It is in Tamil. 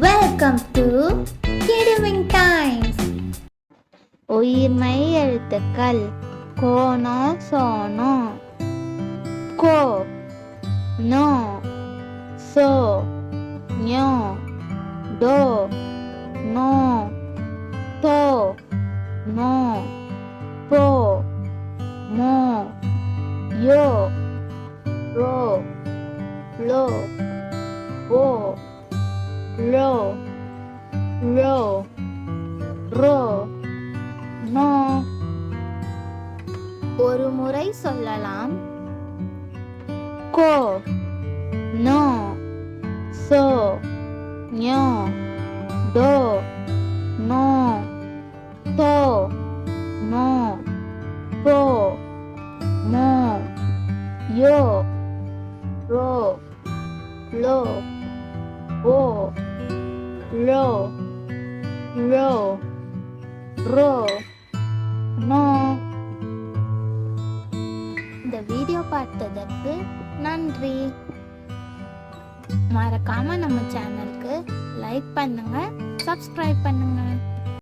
வெல்கம் டு கிடுவிங் டைம்ஸ் உயிர்மை எழுத்துக்கள் கோணோ சோனோ கோ நோ சோ ஞோ. டோ நோ தோ நோ. போ மோ யோ. ரோ லோ ஓ லோ ரோ ரோ நோ ஒரு முறை சொல்லலாம். கோ நோ சோ ஞோ டோ நோ தோ நோ போ மோ யோ ரோ லோ. ரோ ரோ ரோ நோ இந்த வீடியோ பார்த்ததற்கு நன்றி. மறக்காம நம்ம சேனலுக்கு லைக் பண்ணுங்க சப்ஸ்கிரைப் பண்ணுங்க.